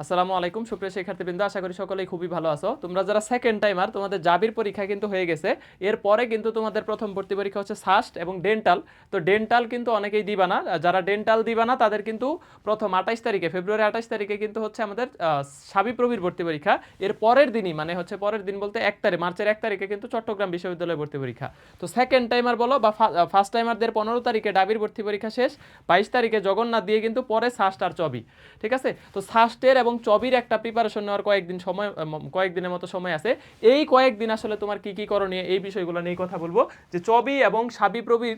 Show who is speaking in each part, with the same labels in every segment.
Speaker 1: আসসালামু আলাইকুম, সুপ্রিয় শিক্ষার্থীবৃন্দ, আশা করি সকলেই খুবই ভালো আছো। তোমরা যারা সেকেন্ড টাইমার তোমাদের জাবির পরীক্ষা কিন্তু হয়ে গেছে। এরপরে কিন্তু তোমাদের প্রথম ভর্তি পরীক্ষা হচ্ছে সাস্ট এবং ডেন্টাল তো ডেন্টাল কিন্তু অনেকেই দিবা না। যারা ডেন্টাল দিবা না, তাদের কিন্তু প্রথম আঠাইশ তারিখে, ফেব্রুয়ারি আঠাইশ তারিখে কিন্তু হচ্ছে আমাদের সাবিপ্রবির ভর্তি পরীক্ষা। এর পরের দিনই মানে হচ্ছে পরের দিন বলতে এক তারিখ, মার্চের এক তারিখে কিন্তু চট্টগ্রাম বিশ্ববিদ্যালয়ে ভর্তি পরীক্ষা। তো সেকেন্ড টাইমার বলো বা ফার্স্ট টাইমারদের পনেরো তারিখে ডাবির ভর্তি পরীক্ষা শেষ, বাইশ তারিখে জগন্নাথ দিয়ে কিন্তু পরে সাস্ট আর চবি। ঠিক আছে? তো সাস্টের এবং চবির একটা প্রিপারেশন নেওয়ার কয়েকদিন সময় কয়েকদিনের মতো সময় আছে। এই কয়েকদিন আসলে তোমার কি কি করণীয় এই বিষয়গুলো নিয়ে কথা বলব। যে চবি এবং সাবিপ্রবির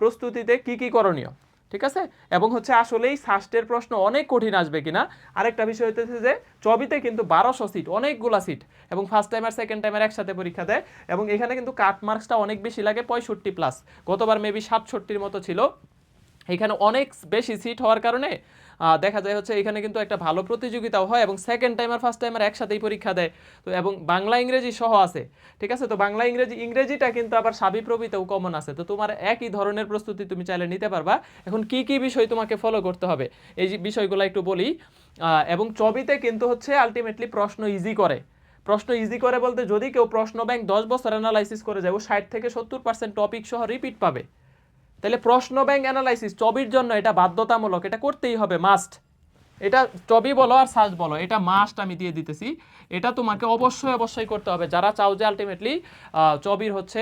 Speaker 1: প্রস্তুতিতে কি কি করণীয়, ঠিক আছে? এবং হচ্ছে আসলেই সাস্টের প্রশ্ন অনেক কঠিন আসবে কিনা। আরেকটা বিষয় হচ্ছে যে, চবিতে কিন্তু বারোশো সিট অনেকগুলা সিট এবং ফার্স্ট টাইম আর সেকেন্ড টাইমের একসাথে পরীক্ষা দেয়। এবং এখানে কিন্তু কাট মার্কসটা অনেক বেশি লাগে, পঁয়ষট্টি প্লাস গতবার মেবি সাতষট্টির মতো ছিল। এখানে অনেক বেশি সিট হওয়ার কারণে দেখা যায় হচ্ছে এখানে কিন্তু একটা ভালো প্রতিযোগিতাও হয় এবং সেকেন্ড টাইম আর ফার্স্ট টাইমার একসাথেই পরীক্ষা দেয়। তো এবং বাংলা ইংরেজি সহ আছে, ঠিক আছে? তো বাংলা ইংরেজি, ইংরেজিটা কিন্তু আবার সাবিপ্রবিতেও কমন আছে। তো তোমার একই ধরনের প্রস্তুতি তুমি চাইলে নিতে পারবা। এখন কি কি বিষয় তোমাকে ফলো করতে হবে? এই বিষয়গুলো একটু বলি এবং চবিতে কিন্তু হচ্ছে আলটিমেটলি প্রশ্ন ইজি করে। প্রশ্ন ইজি করে বলতে যদি কেউ প্রশ্ন ব্যাংক দশ বছর অ্যানালাইসিস করে যায়, ও ষাট থেকে সত্তর পার্সেন্ট টপিক সহ রিপিট পাবে। তাহলে প্রশ্ন ব্যাংক অ্যানালাইসিস চবির জন্য এটা বাধ্যতামূলক এটা করতেই হবে মাস্ট। এটা চবি বলো আর সার্চ বলো, এটা মাস্ট আমি দিয়ে দিতেছি। এটা তোমাকে অবশ্যই অবশ্যই করতে হবে। যারা চাও যে আলটিমেটলি চবির হচ্ছে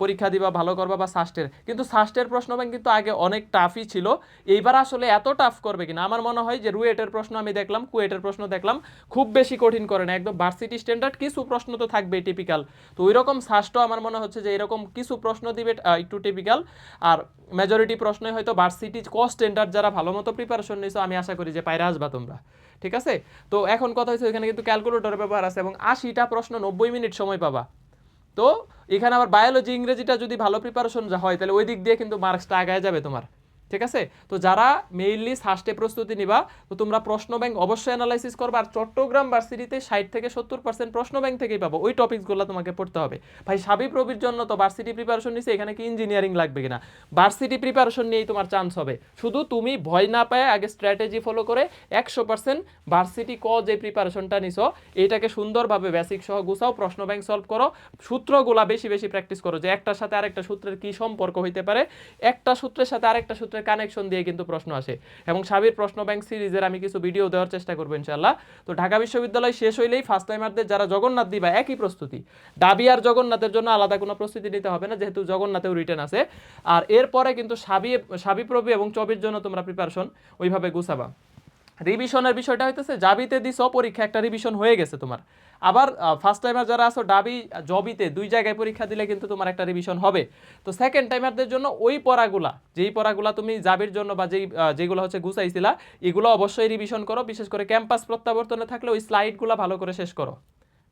Speaker 1: পরীক্ষা দিবা, ভালো করবা বা সাস্টের কিন্তু সাস্টের প্রশ্ন ব্যাংক কিন্তু আগে অনেক টাফই ছিল। এইবার আসলে এত টাফ করবে কিনা? আমার মনে হয় যে রুয়েটের প্রশ্ন আমি দেখলাম, কুয়েটের প্রশ্ন দেখলাম, খুব বেশি কঠিন করে না। একদম ভার্সিটি স্ট্যান্ডার্ড কিছু প্রশ্ন তো থাকবে টিপিক্যাল তো ওই রকম সাস্টও আমার মনে হচ্ছে যে এরকম কিছু প্রশ্ন দিবে একটু টিপিক্যাল আর মেজরিটি প্রশ্নে হয়তো ভার্সিটি ক স্ট্যান্ডার্ড যারা ভালো মতো প্রিপারেশন নিয়েছো আমি আশা করি যে পায়রা আসবা তোমরা, ঠিক আছে? তো এখন কথা হচ্ছে এখানে কিন্তু ক্যালকুলেটর ব্যবহার আছে এবং আশিটা প্রশ্ন নব্বই মিনিট সময় পাবা। তো এখানে আবার বায়োলজি ইংরেজিটা যদি ভালো প্রিপারেশন হয়, তাহলে ওই দিক দিয়ে কিন্তু মার্কসটা আগায় যাবে তোমার। ঠিক আছে? তো যারা মেইনলি সাস্টে প্রস্তুতি নিবা, তো তোমরা প্রশ্ন ব্যাংক অবশ্যই অ্যানালাইসিস করবা আর চট্টগ্রাম ভার্সিটিতে ষাট থেকে সত্তর পার্সেন্ট প্রশ্ন ব্যাংক থেকেই পাবো। ওই টপিকসগুলো তোমাকে পড়তে হবে। ভাই সাবি প্রবির জন্য তো ভার্সিটি প্রিপারেশন নিছে, এখানে কি ইঞ্জিনিয়ারিং লাগবে কিনা? ভার্সিটি প্রিপারেশন নিয়েই তোমার চান্স হবে। শুধু তুমি ভয় না পায়, আগে স্ট্র্যাটেজি ফলো করে একশো পার্সেন্ট ভার্সিটি ক যে প্রিপারেশনটা নিছো, এটাকে সুন্দরভাবে বেসিক সহ গুছাও, প্রশ্ন ব্যাংক সলভ করো, সূত্রগুলা বেশি বেশি প্র্যাকটিস করো যে একটার সাথে আরেকটা সূত্রের কি সম্পর্ক হইতে পারে, একটা সূত্রের সাথে আরেকটা সূত্রের কানেকশন দিয়ে কিন্তু প্রশ্ন আসে। এবং সাবির প্রশ্ন ব্যাংক সিরিজের আমি কিছু ভিডিও দেওয়ার চেষ্টা করব ইনশাল্লাহ তো ঢাকা বিশ্ববিদ্যালয় শেষ হইলেই ফার্স্ট টাইমারদের যারা জগন্নাথ দিবা, একই প্রস্তুতি। ডাবি আর জগন্নাথের জন্য আলাদা কোনো প্রস্তুতি নিতে হবে না, যেহেতু জগন্নাথেও রিটার্ন আছে। আর এরপরে কিন্তু সাবি সাবি প্রবি এবং চবির জন্য তোমরা প্রিপারেশন ওইভাবে গুছাবা। রিভিশনের বিষয়টা হইতেছে জাবিতে দিছ, পরীক্ষা একটা রিভিশন হয়ে গেছে তোমার। আবার ফার্স্ট টাইমার যারা আছো, ডাবি, জবিতে দুই জায়গায় পরীক্ষা দিলে কিন্তু তোমার একটা রিভিশন হবে। তো সেকেন্ড টাইমারদের জন্য ওই পড়াগুলা, যেই পড়াগুলা তুমি জাবির জন্য বা যেই যেগুলো হচ্ছে গুছাইছিলা, এগুলো অবশ্যই রিভিশন করো। বিশেষ করে ক্যাম্পাস প্রত্যাবর্তনে থাকলে ওই স্লাইডগুলো ভালো করে শেষ করো।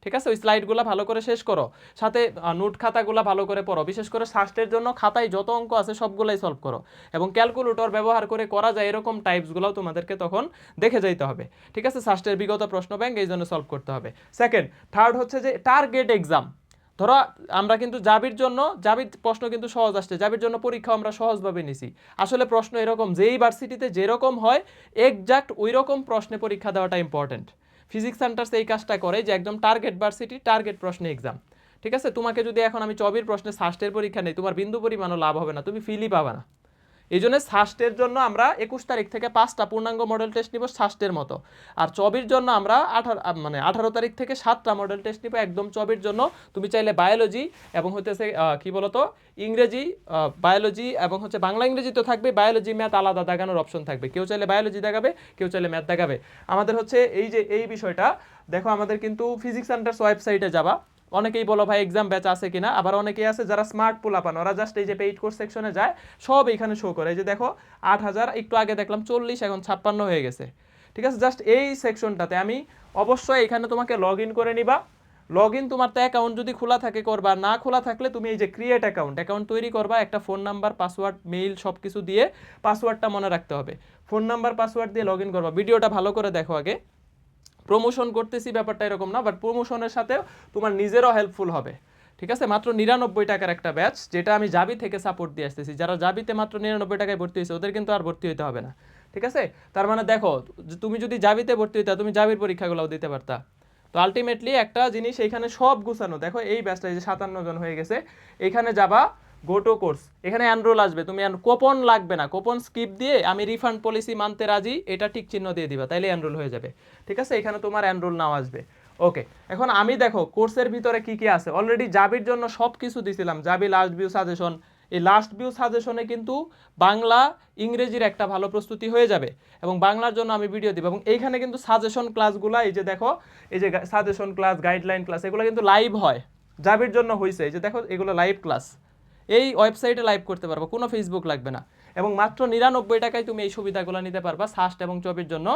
Speaker 1: ঠিক আছে? ওই স্লাইডগুলো ভালো করে শেষ করো। সাথে নোট খাতাগুলো ভালো করে পড়ো। বিশেষ করে শাস্ত্রের জন্য খাতায় যত অঙ্ক আছে সবগুলাই সলভ করো। এবং ক্যালকুলেটর ব্যবহার করে করা যায় এরকম টাইপসগুলোও তোমাদেরকে তখন দেখে যাইতে হবে। ঠিক আছে? শাস্ত্রের বিগত প্রশ্ন ব্যাংক এই জন্য সলভ করতে হবে। সেকেন্ড থার্ড হচ্ছে যে টার্গেট এক্সাম ধরো, আমরা কিন্তু জাবির জন্য, জাবির প্রশ্ন কিন্তু সহজ আসছে। জাবির জন্য পরীক্ষা আমরা সহজভাবে নিছি। আসলে প্রশ্ন এরকম, যেই ভার্সিটিতে যেরকম হয় এক্সাক্ট ওই রকম প্রশ্নে পরীক্ষা দেওয়াটা ইম্পর্টেন্ট ফিজিক্স সেন্টার্স এই কাজটা করে যে একদম টার্গেট ভার্সিটি টার্গেট প্রশ্নে এক্সাম ঠিক আছে? তোমাকে যদি এখন আমি চবির প্রশ্নে সাস্টের পরীক্ষা নেই, তোমার বিন্দু পরিমাণও লাভ হবে না, তুমি ফিলই পাবে না। এই জন্য সাস্টের জন্য আমরা একুশ তারিখ থেকে পাঁচটা পূর্ণাঙ্গ মডেল টেস্ট নিব সাস্টের মতো। আর চবির জন্য আমরা আঠারো মানে আঠারো তারিখ থেকে সাতটা মডেল টেস্ট নিব একদম চবির জন্য। তুমি চাইলে বায়োলজি এবং হতেছে কি বলতো? ইংরেজি বায়োলজি এবং হচ্ছে বাংলা ইংরেজি তো থাকবে বায়োলজি ম্যাথ আলাদা দেখানোর অপশন থাকবে। কেউ চাইলে বায়োলজি দেখাবে, কেউ চাইলে ম্যাথ দেখাবে। আমাদের হচ্ছে এই যে, এই বিষয়টা, দেখো আমাদের কিন্তু ফিজিক্স সেন্টার্স ওয়েবসাইটে যাবা। অনেকেই বলো, ভাই এক্সাম ব্যাচ আছে কিনা? আবার অনেকেই আছে যারা স্মার্ট পোলাপান, ওরা জাস্ট এই যে পেইড কোর্স সেকশনে যায়, সব এখানে শো করে। এই যে দেখো, আট হাজার, একটু আগে দেখলাম চল্লিশ, এখন ছাপ্পান্ন হয়ে গেছে। ঠিক আছে? জাস্ট এই সেকশনটাতে আমি অবশ্যই এখানে তোমাকে লগ করে নিবা। লগ ইন তোমার তো অ্যাকাউন্ট যদি খোলা থাকে করবা, না খোলা থাকলে তুমি এই যে ক্রিয়েট অ্যাকাউন্ট অ্যাকাউন্ট তৈরি করবা, একটা ফোন নাম্বার পাসওয়ার্ড মেইল সব কিছু দিয়ে পাসওয়ার্ডটা মনে রাখতে হবে। ফোন নাম্বার পাসওয়ার্ড দিয়ে লগ ইন করবা। ভিডিওটা ভালো করে দেখো আগে। প্রমোশন করতেছি ব্যাপারটা এরকম না বাট প্রমোশনের সাথে তোমার নিজেরও হেল্পফুল হবে। ঠিক আছে? মাত্র নিরানব্বই টাকার একটা ব্যাচ যেটা আমি জাবি থেকে সাপোর্ট দিয়ে আসতেছি। যারা জাবিতে মাত্র নিরানব্বই টাকায় ভর্তি হয়েছে, ওদের কিন্তু আর ভর্তি হতে হবে না। ঠিক আছে? তার মানে দেখো তুমি যদি জাবিতে ভর্তি হইতা, তুমি জাবির পরীক্ষাগুলোও দিতে পারতা। তো আলটিমেটলি একটা জিনিস এখানে সব গুছানো, দেখো এই ব্যাচটা এই যে সাতান্ন জন হয়ে গেছে, এখানে যাবা গো টু কোর্স এখানে অ্যানরোল আসবে। তুমি কোপন লাগবে না। কোপন স্কিপ দিয়ে আমি রিফান্ড পলিসি মানতে রাজি, এটা ঠিক চিহ্ন দিয়ে দিবা, তাইলে অ্যানরোল হয়ে যাবে। ঠিক আছে? এখানে তোমার অ্যানরোল নাও আসবে। ওকে এখন আমি দেখো কোর্সের ভিতরে কি কি আছে? অলরেডি জাবির জন্য সব কিছু দিছিলাম। জাবি লাস্ট ভিউ সাজেশন এই লাস্ট ভিউ সাজেশনে কিন্তু বাংলা, ইংরেজির একটা ভালো প্রস্তুতি হয়ে যাবে এবং বাংলার জন্য আমি ভিডিও দিব। এবং এইখানে কিন্তু সাজেশন ক্লাসগুলো এই যে দেখো, এই যে সাজেশন ক্লাস গাইডলাইন ক্লাস এগুলো কিন্তু লাইভ হয়। জাবির জন্য হয়েছে এই যে দেখো, এগুলো লাইভ ক্লাস এই ওয়েবসাইটে লাইভ করতে পারব, কোনো ফেসবুক লাগবে না। এবং মাত্র নিরানব্বই টাকায় তুমি এই সুবিধাগুলো নিতে পারবা, সাস্ট এবং চবির জন্য।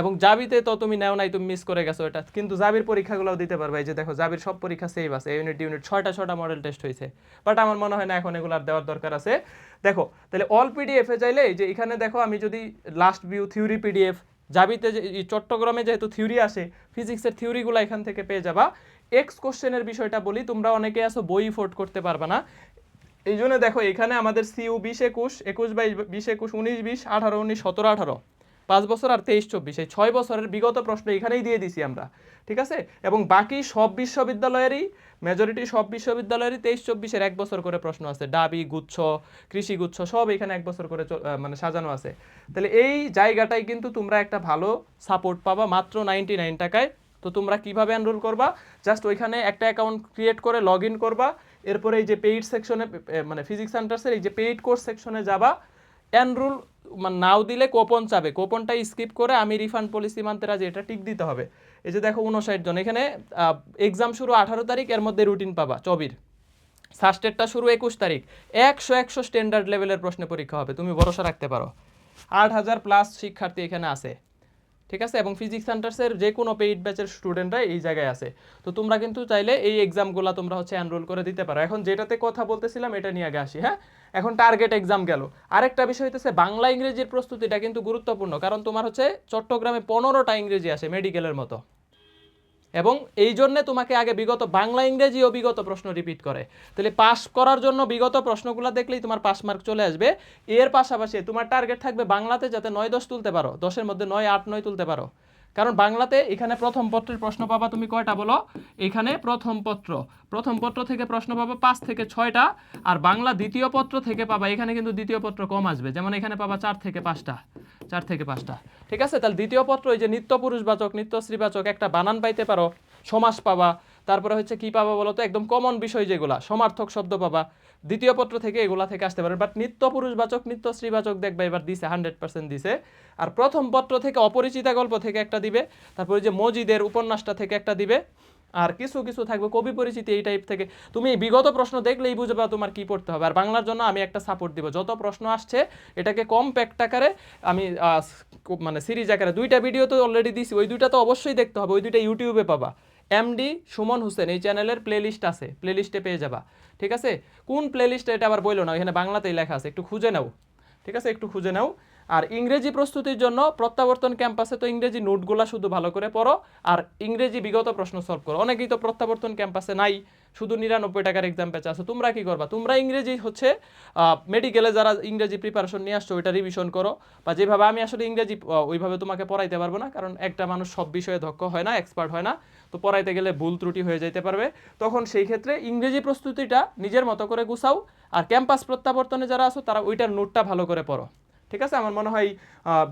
Speaker 1: এবং জাবিতে তো তুমি নেও নাই, তুমি মিস করে গেছো এটা। কিন্তু জাবির পরীক্ষাগুলোও দিতে পারবে, এই যে দেখো জাবির সব পরীক্ষা সেভ আছে ইউনিট ইউনিট ছয়টা ছয়টা মডেল টেস্ট হয়েছে। বাট আমার মনে হয় না এখন এগুলো আর দেওয়ার দরকার আছে। দেখো, তাহলে অল পিডিএফে চাইলে যে এখানে দেখো, আমি যদি লাস্ট ভিউ থিওরি পিডিএফ জাবিতে যে চট্টগ্রামে যেহেতু থিওরি আসে ফিজিক্সের থিওরিগুলো এখান থেকে পেয়ে যাবা। এক্স কোশ্চেনের বিষয়টা বলি, তোমরা অনেকে আসো বই ফোর্ট করতে পারবা না। এই জন্য দেখো, এখানে আমাদের সিইউ বিশ একুশ একুশ বাইশ বিশ একুশ, উনিশ বিশ, আঠারো, উনিশ, সতেরো, আঠারো। পাঁচ বছর আর তেইশ, চব্বিশ। এই ছয় বছরের বিগত প্রশ্ন এখানেই দিয়ে দিছি আমরা, ঠিক আছে? এবং বাকি সব বিশ্ববিদ্যালয়েরই মেজরিটি সব বিশ্ববিদ্যালয়েরই তেইশ, চব্বিশের এক বছর করে প্রশ্ন আছে। ডাবি, গুচ্ছ, কৃষি গুচ্ছ, সব এখানে এক বছর করে মানে সাজানো আছে। তাহলে এই জায়গাটাই কিন্তু তোমরা একটা ভালো সাপোর্ট পাবা মাত্র নাইনটি নাইন টাকায়। তো তোমরা কীভাবে এনরোল করবা? জাস্ট ওইখানে একটা অ্যাকাউন্ট ক্রিয়েট করে লগ ইন করবা। এরপরে এই যে পেইড সেকশনে মানে ফিজিক্স সেন্টার্সের এই যে পেইড কোর্স সেকশনে যাবা এনরোল মানে নাও দিলে কোপন চাবে। কোপনটা স্কিপ করে আমি রিফান্ড পলিসি মানতে রাজি, এটা টিক দিতে হবে। এই যে দেখো উনষাট জন, এখানে এক্সাম শুরু আঠারো তারিখ, এর মধ্যে রুটিন পাবা চবির সাস্টেরটা শুরু একুশ তারিখ। একশো একশো স্ট্যান্ডার্ড লেভেলের প্রশ্নে পরীক্ষা হবে, তুমি ভরসা রাখতে পারো। আট হাজার প্লাস শিক্ষার্থী এখানে আছে। ঠিক আছে? এবং ফিজিক্স সেন্টার্সের যে কোনো পেইড ব্যাচের স্টুডেন্টরা এই জায়গায় আছে। তো তোমরা কিন্তু চাইলে এই এক্সামগুলো তোমরা হচ্ছে এনরোল করে দিতে পারো। এখন যেটাতে কথা বলতেছিলাম, এটা নিয়ে আগে আসি হ্যাঁ? এখন টার্গেট এক্সাম গেল। আরেকটা বিষয় হইতেছে, বাংলা ইংরেজির প্রস্তুতিটা কিন্তু গুরুত্বপূর্ণ। কারণ তোমার হচ্ছে চট্টগ্রামে পনেরোটা ইংরেজি আসে মেডিকেলের মতো। এবং এই জন্য তোমাকে আগে বিগত বাংলা, ইংরেজি ও বিগত প্রশ্ন রিপিট করে। তাহলে পাস করার জন্য বিগত প্রশ্নগুলো দেখলেই তোমার পাস মার্ক চলে আসবে। এর পাশাপাশি তোমার টার্গেট থাকবে বাংলাতে যাতে নয় দশ তুলতে পারো। দশের মধ্যে নয়, আট, নয় তুলতে পারো। কারণ বাংলাতে এখানে প্রথম পত্রের প্রশ্ন পাবা তুমি কয়টা বলো? এখানে প্রথম পত্র। প্রথম পত্র থেকে প্রশ্ন পাবা পাঁচ থেকে ছয়টা আর বাংলা দ্বিতীয় পত্র থেকে পাবা, এখানে কিন্তু দ্বিতীয় পত্র কম আসবে। যেমন এখানে পাবা চার থেকে পাঁচটা, চার থেকে পাঁচটা। ঠিক আছে? তাহলে দ্বিতীয় পত্র এই যে নিত্য পুরুষবাচক নিত্য শ্রীবাচক একটা বানান পাইতে পারো, সমাস পাবা তারপরে হচ্ছে কি পাবা বলো তো? একদম কমন বিষয় যেগুলা। সমার্থক শব্দ পাবা। দ্বিতীয় পত্র থেকে এগুলা থেকে আসতে পারে। বাট নিত্য পুরুষবাচক নিত্য স্ত্রীবাচক দেখবে এবার দিছে হান্ড্রেড পার্সেন্ট দিছে। আর প্রথম পত্র থেকে অপরিচিতা গল্প থেকে একটা দিবে। তারপরে যে মজিদের উপন্যাসটা থেকে একটা দিবে। আর কিছু কিছু থাকবে কবি পরিচিতি এই টাইপ থেকে। তুমি বিগত প্রশ্ন দেখলেই বুঝবা তোমার কি পড়তে হবে। আর বাংলার জন্য আমি একটা সাপোর্ট দিব। যত প্রশ্ন আসছে, এটাকে কম প্যাক্ট আকারে আমি মানে সিরিজ আকারে দুইটা ভিডিও তো অলরেডি দিছি। ওই দুইটা তো অবশ্যই দেখতে হবে। ওই দুইটা ইউটিউবে পাবা। এমডি সুমন হোসেন, এই চ্যানেলের প্লেলিস্ট আছে প্লেলিস্টে পেয়ে যাবা, ঠিক আছে? কোন প্লেলিস্টে এটা আবার বলল না এখানে বাংলাতেই লেখা আছে, একটু খুঁজে নাও, ঠিক আছে? একটু খুঁজে নাও। আর ইংরেজি প্রস্তুতির জন্য প্রত্যাবর্তন ক্যাম্পাসে তো ইংরেজি নোটগুলা শুধু ভালো করে পড়ো, আর ইংরেজি বিগত প্রশ্ন সলভ করো। অনেকেই তো প্রত্যাবর্তন ক্যাম্পাসে নাই, শুধু নিরানব্বই টাকার এক্সাম পেছে আছো, তোমরা কি করবা? তোমরা ইংরেজি হচ্ছে মেডিকেলে যারা ইংরেজি প্রিপারেশন নিয়ে আসছো, ওইটা রিভিশন করো, বা যেভাবে আমি আসলে ইংরেজি ওইভাবে তোমাকে পড়াইতে পারব না, কারণ একটা মানুষ সব বিষয়ে দক্ষ হয় না এক্সপার্ট হয় না। তো পড়াইতে গেলে ভুল ত্রুটি হয়ে যেতে পারবে। তখন সেই ক্ষেত্রে ইংরেজি প্রস্তুতিটা নিজের মতো করে গুছাও আর ক্যাম্পাস প্রত্যাবর্তনে যারা আছো তারা ওইটার নোটটা ভালো করে পড়ো। ঠিক আছে? আমার মনে হয়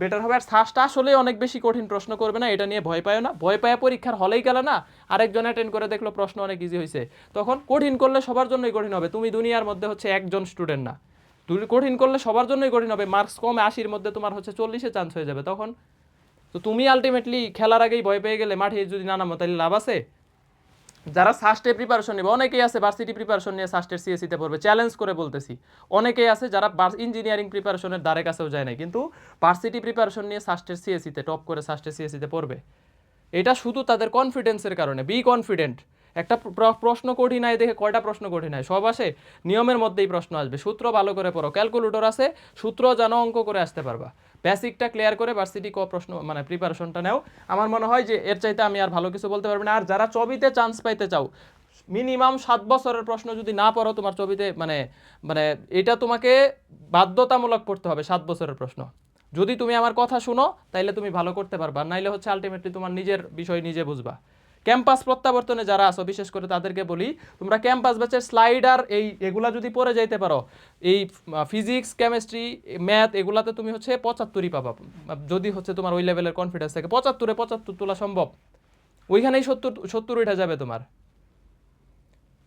Speaker 1: বেটার হবে। আর সাজটা আসলে অনেক বেশি কঠিন, প্রশ্ন করবে না, এটা নিয়ে ভয় পায় না। ভয় পায় পরীক্ষার হলেই গেলে না, আরেকজন অ্যাটেন্ড করে দেখল প্রশ্ন অনেক ইজি হয়েছে তখন কঠিন করলে সবার জন্যই কঠিন হবে। তুমি দুনিয়ার মধ্যে হচ্ছে একজন স্টুডেন্ট না। তুমি কঠিন করলে সবার জন্যই কঠিন হবে। মার্কস কম আশির মধ্যে তোমার হচ্ছে চল্লিশে চান্স হয়ে যাবে। তখন তো তুমি আলটিমেটলি খেলার আগেই ভয় পেয়ে গেলে মাঠে যদি নানা মতালি লাভ আছে? যারা সাস্টে প্রিপারেশন নেবে, অনেকেই আছে ভার্সিটি প্রিপারেশন নিয়ে সাস্টের সিএসিতে পড়বে চ্যালেঞ্জ করে বলতেছি। অনেকেই আছে যারা ইঞ্জিনিয়ারিং প্রিপারেশনের দ্বারে কাছেও যায় না কিন্তু ভার্সিটি প্রিপারেশন নিয়ে সাস্টের সিএসিতে টপ করে সাস্টের সিএসিতে পড়বে। এটা শুধু তাদের কনফিডেন্সের কারণে বি কনফিডেন্ট একটা প্রশ্ন কঠিন হয় দেখে কয়টা প্রশ্ন কঠিন হয় সব আসে? নিয়মের মধ্যেই প্রশ্ন আসবে। সূত্র ভালো করে পড়ো। ক্যালকুলেটর আছে, সূত্র জানো অঙ্ক করে আসতে পারবা। বেসিকটা ক্লিয়ার করে ভার্সিটি ক প্রশ্ন মানে প্রিপারেশনটা নাও। আমার মনে হয় যে এর চাইতে আমি আর ভালো কিছু বলতে পারব না। আর যারা চবিতে চান্স পাইতে চাও মিনিমাম সাত বছরের প্রশ্ন যদি না পড়ো তোমার ছবিতে মানে মানে এটা তোমাকে বাধ্যতামূলক পড়তে হবে সাত বছরের প্রশ্ন। যদি তুমি আমার কথা শুনো, তাইলে তুমি ভালো করতে পারবা। নাইলে হচ্ছে আলটিমেটলি তোমার নিজের বিষয় নিজে বুঝবা। ক্যাম্পাস প্রত্যাবর্তনে যারা আসো বিশেষ করে তাদেরকে বলি, তোমরা ক্যাম্পাস ব্যাচের স্লাইডার এই এগুলা যদি পড়ে যাইতে পারো, এই ফিজিক্স কেমিস্ট্রি ম্যাথ এগুলাতে তুমি হচ্ছে পঁচাত্তরই পাবা। যদি হচ্ছে তোমার ওই লেভেলের কনফিডেন্স থাকে, পঁচাত্তরে পঁচাত্তর তোলা সম্ভব। ওইখানেই সত্তর সত্তর উঠে যাবে তোমার।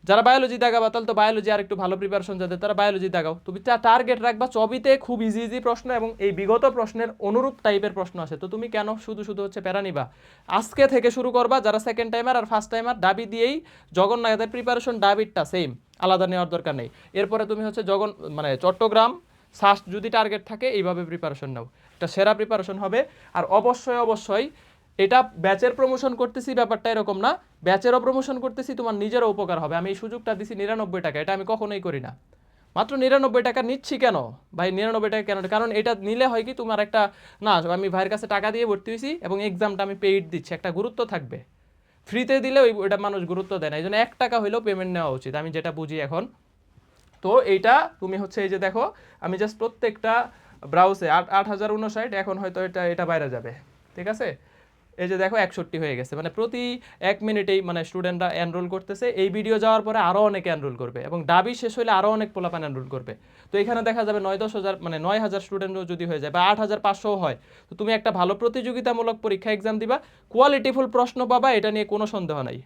Speaker 1: যারা বায়োলজি দেখাবা, তাহলে তো বায়োলজি আর একটু ভালো প্রিপারেশন যাদের, তারা বায়োলজি দেখাও। তুমি টার্গেট রাখবা চবিতে খুব ইজি ইজি প্রশ্ন এবং এই বিগত প্রশ্নের অনুরূপ টাইপের প্রশ্ন আছে তো তুমি কেন শুধু শুধু হচ্ছে প্যারা নিবা? আজকে থেকে শুরু করবা যারা সেকেন্ড টাইমার আর ফার্স্ট টাইমার দাবি দিয়েই জগন্নাথের প্রিপারেশন ডাবিটটা সেম আলাদা নেওয়ার দরকার নেই। এরপরে তুমি হচ্ছে জগন মানে চট্টগ্রাম সাস্ট যদি টার্গেট থাকে, এইভাবে প্রিপারেশন নাও। একটা সেরা প্রিপারেশন হবে। আর অবশ্যই অবশ্যই এটা ব্যাচের প্রমোশন করতেছি, ব্যাপারটা এরকম না। ব্যাচেরও প্রমোশন করতেছি, তোমার নিজেরও উপকার হবে। আমি এই সুযোগটা দিছি নিরানব্বই টাকা। এটা আমি কখনোই করি না। মাত্র নিরানব্বই টাকা নিচ্ছি কেন? ভাই, নিরানব্বই টাকা কেন? কারণ এটা নিলে হয় কি, তোমার একটা, না, আমি ভাইয়ের কাছে টাকা দিয়ে ভর্তি হয়েছি এবং এক্সামটা আমি পেইড দিচ্ছি। একটা গুরুত্ব থাকবে। ফ্রিতে দিলে ওই, ওইটা মানুষ গুরুত্ব দেয় না। এই জন্য এক টাকা হইলেও পেমেন্ট নেওয়া উচিত, আমি যেটা বুঝি এখন। তো এইটা তুমি হচ্ছে এই যে দেখো, আমি জাস্ট প্রত্যেকটা ব্রাউজে আট আট হাজার উনষাট এখন হয়তো এটা এটা বাইরে যাবে। ঠিক আছে? এই যে দেখো একষট্টি হয়ে গেছে মানে প্রতি এক মিনিটেই মানে স্টুডেন্টরা এনরোল করতেছে। এই ভিডিও যাওয়ার পরে আরও অনেকে এনরোল করবে এবং দাবি শেষ হলে আরও অনেক পোলাপান এনরোল করবে। তো এখানে দেখা যাবে নয় দশ হাজার মানে নয় হাজার স্টুডেন্টও যদি হয়ে যায় বা আট হাজার পাঁচশোও হয়, তো তুমি একটা ভালো প্রতিযোগিতামূলক পরীক্ষা এক্সাম দিবা। কোয়ালিটিফুল প্রশ্ন পাবা, এটা নিয়ে কোনো সন্দেহ নাই।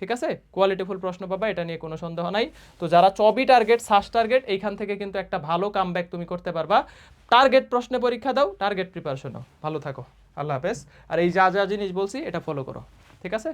Speaker 1: ঠিক আছে? কোয়ালিটিফুল প্রশ্ন পাবা, এটা নিয়ে কোনো সন্দেহ নাই। তো যারা চবি টার্গেট সাস টার্গেট এইখান থেকে কিন্তু একটা ভালো কামব্যাক তুমি করতে পারবা। টার্গেট প্রশ্নে পরীক্ষা দাও টার্গেট প্রিপারেশন নাও ভালো থাকো। আল্লাহ হাফেজ। আর এই যা যা জিনিস বলছি এটা ফলো করো। ঠিক আছে?